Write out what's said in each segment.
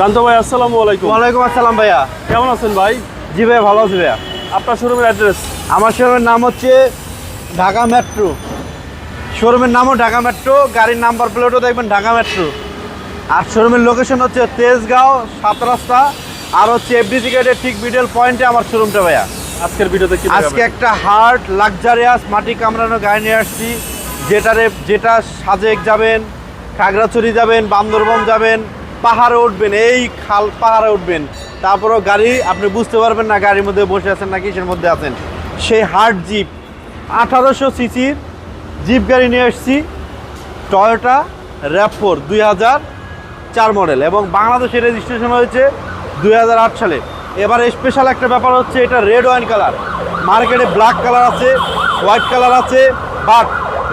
শান্ত ভাই আসসালামু আলাইকুম। ওয়ালাইকুম আসসালাম ভাইয়া। কেমন আছেন ভাই? জি ভাইয়া ভালো আছি ভাইয়া। আপনার শোরুমের অ্যাড্রেস? আমার শোরুমের নাম হচ্ছে ঢাকা মেট্রো। শোরুমের নামও ঢাকা মেট্রো গাড়ির নাম্বার প্লেটও দেখবেন ঢাকা মেট্রো। আর শোরুমের লোকেশন হচ্ছে তেজগাঁও সাত রাস্তা আর হচ্ছে এফডিসি গেটের ঠিক মিডল পয়েন্টে আমার শোরুমটা ভাইয়া। আজকের ভিডিওতে কি আজকে একটা হার্ড লাক্সারিয়াস মাটি কামড়ানো গাড়ি নিয়ে আসছি। যেটারে যেটা সাজেক যাবেন খাগড়াছড়ি যাবেন বান্দরবন যাবেন পাহাড়ে উঠবেন, এই খাল পাহাড়ে উঠবেন। তারপরও গাড়ি, আপনি বুঝতে পারবেন না গাড়ির মধ্যে বসে আছেন না কিসের মধ্যে আছেন। সেই হার্ড জিপ, আঠারোশো সিসির জিপ গাড়ি নিয়ে আসছি টয়োটা র্যাপফোর দুই হাজার চার মডেল এবং বাংলাদেশের রেজিস্ট্রেশন হয়েছে দুই হাজার আট সালে। এবার স্পেশাল একটা ব্যাপার হচ্ছে, এটা রেড ওয়াইন কালার মার্কেটে ব্ল্যাক কালার আছে হোয়াইট কালার আছে বাট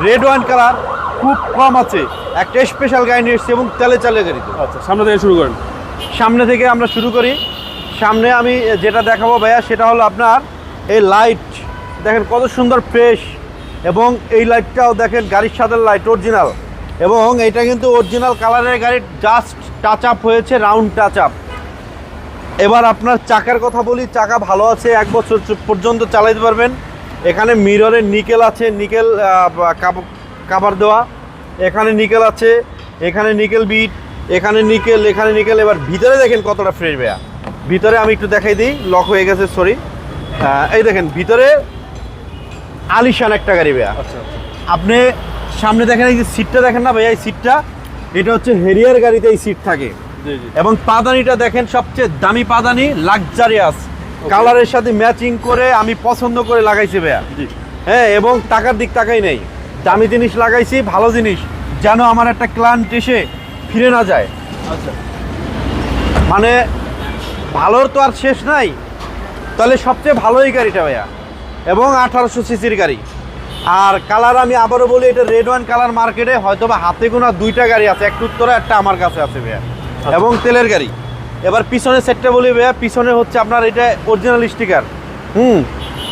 রেড ওয়াইন কালার খুব কম আছে। একটা স্পেশাল গাড়ি নিয়ে এসেছি এবং তেলে চালে গাড়িতে আচ্ছা সামনে থেকে শুরু করেন। সামনে থেকে আমরা শুরু করি। সামনে আমি যেটা দেখাবো ভাইয়া সেটা হলো আপনার এই লাইট দেখেন কত সুন্দর ফ্রেশ এবং এই লাইটটাও দেখেন গাড়ির সাথে লাইট অরিজিনাল এবং এটা কিন্তু অরিজিনাল কালারের গাড়ির জাস্ট টাচ আপ হয়েছে রাউন্ড টাচ আপ এবার আপনার চাকার কথা বলি চাকা ভালো আছে এক বছর পর্যন্ত চালাইতে পারবেন। এখানে মিররের নিকেল আছে নিকেল কাভার দেওয়া। এখানে নিকেল আছে এখানে নিকেল বিট এখানে নিকেল এখানে নিকেল এবার ভিতরে দেখেন কতটা ফ্রেশ বেয়া ভিতরে আমি একটু দেখাই দিই লক হয়ে গেছে সরি এই দেখেন ভিতরে আলিশান একটা গাড়ি বেয়া আচ্ছা আচ্ছা। আপনি সামনে দেখেন এই যে সিটটা দেখেন না ভাইয়া এই সিটটা এটা হচ্ছে হেরিয়ার গাড়িতে এই সিট থাকে। এবং পাদানিটা দেখেন সবচেয়ে দামি পাদানি লাক্সারিয়াস কালারের সাথে ম্যাচিং করে আমি পছন্দ করে লাগাইছি ভাইয়া। হ্যাঁ এবং টাকার দিক টাকাই নেই। দামি জিনিস লাগাইছি ভালো জিনিস যেন আমার একটা ক্লান্ট এসে ফিরে না যায়। আচ্ছা। মানে ভালোর তো আর শেষ নাই তাহলে সবচেয়ে ভালো এই গাড়িটা ভাইয়া। এবং আঠারোশো সিসির গাড়ি। আর কালার আমি আবারও বলি এটা রেড ওয়ান কালার মার্কেটে হয়তো বা হাতে গোনা দুইটা গাড়ি আছে একটা উত্তরে একটা আমার কাছে আছে ভাইয়া। এবং তেলের গাড়ি। এবার পিছনের সেটটা বলি ভাইয়া পিছনে হচ্ছে আপনার এটা original sticker hmm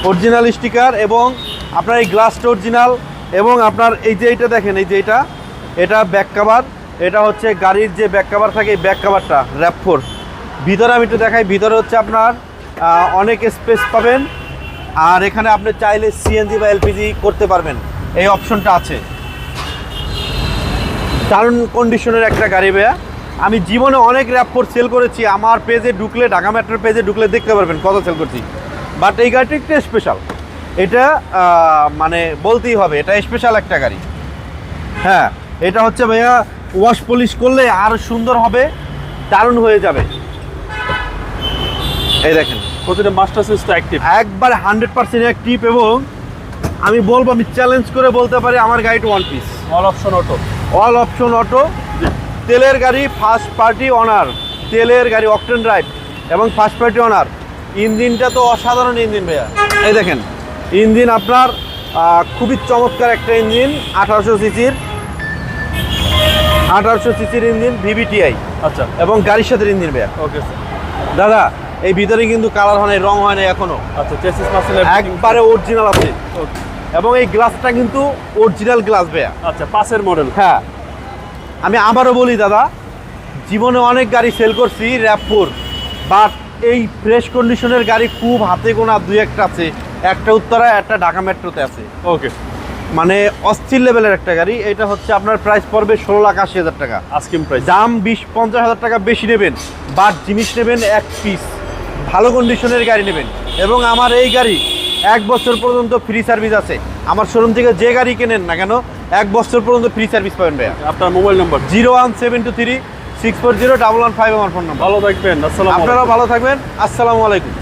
original sticker এবং আপনার এই গ্লাসটা অরিজিনাল এবং আপনার এই যে এইটা দেখেন, এই যে এটা এটা ব্যাক কাভার এটা হচ্ছে গাড়ির যে ব্যাক কাভার থাকে, এই ব্যাক কাভারটা র্যাপ ফোর ভিতরে আমি একটু দেখাই, ভিতরে হচ্ছে আপনার অনেক স্পেস পাবেন। আর এখানে আপনি চাইলে সিএনজি বা এলপিজি করতে পারবেন। এই অপশনটা আছে। দারুণ কন্ডিশনের একটা গাড়ি ভাইয়া। আমি জীবনে অনেক র্যাপোর্ট সেল করেছি, আমার পেজে ঢুকলে, ঢাকা মেট্রোর পেজে ঢুকলে দেখতে পারবেন কত সেল করছি। বাট এই গাড়িটা একটু স্পেশাল এটা মানে বলতেই হবে এটা স্পেশাল একটা গাড়ি। হ্যাঁ এটা হচ্ছে ভাইয়া ওয়াশ পলিশ করলে আরও সুন্দর হবে দারুণ হয়ে যাবে। এই দেখেন প্রতিটা মাস্টার সুইচ তো অ্যাক্টিভ একবার হান্ড্রেড পার্সেন্ট অ্যাক্টিভ এবং আমি বলব আমি চ্যালেঞ্জ করে বলতে পারি আমার গাড়িটা one piece all option auto all option auto তেলের গাড়ি ফার্স্ট পার্টি অনার তেলের গাড়ি অকটেন ড্রাইভ এবং ফার্স্ট পার্টি অনার ইঞ্জিনটা তো অসাধারণ ইঞ্জিন ভাইয়া। এই দেখেন ইঞ্জিন আপনার খুবই চমৎকার একটা ইঞ্জিন আঠারোশো সিসির আঠারোশো সিসির ইঞ্জিন ভিভিটিআই আচ্ছা। এবং গাড়ির সাথে ইঞ্জিন ভাইয়া। Okay sir. দাদা এই ভিতরে কিন্তু কালার হয় নাই রং হয় নাই এখনও। আচ্ছা চেসিস মাসেল একবারে অরিজিনাল আছে। এবং এই গ্লাসটা কিন্তু অরিজিনাল গ্লাস ভাইয়া। আচ্ছা পাঁচের মডেল হ্যাঁ। আমি আবারও বলি দাদা জীবনে অনেক গাড়ি সেল করছি র্যাপফোর বাট এই ফ্রেশ কন্ডিশনের গাড়ি খুব হাতে গোনা দুই একটা আছে একটা উত্তরায় একটা ঢাকা মেট্রোতে আছে। ওকে মানে অস্থির লেভেলের একটা গাড়ি এটা হচ্ছে আপনার প্রাইস পড়বে ষোলো লাখ আশি হাজার টাকা। আস্কিং প্রাইস দাম বিশ পঞ্চাশ হাজার টাকা বেশি নেবেন বাট জিনিস নেবেন এক পিস ভালো কন্ডিশনের গাড়ি নেবেন। এবং আমার এই গাড়ি এক বছর পর্যন্ত ফ্রি সার্ভিস আছে। আমার শোরুম থেকে যে গাড়ি কেনেন না কেন এক বছর পর্যন্ত ফ্রি সার্ভিস পাবেন ভাইয়া। আপনার mobile number zero one seven two three six four zero double one five আমার ফোন নাম্বার ভালো থাকবেন আসসালাম আপনারাও ভালো থাকবেন আসসালামু আলাইকুম।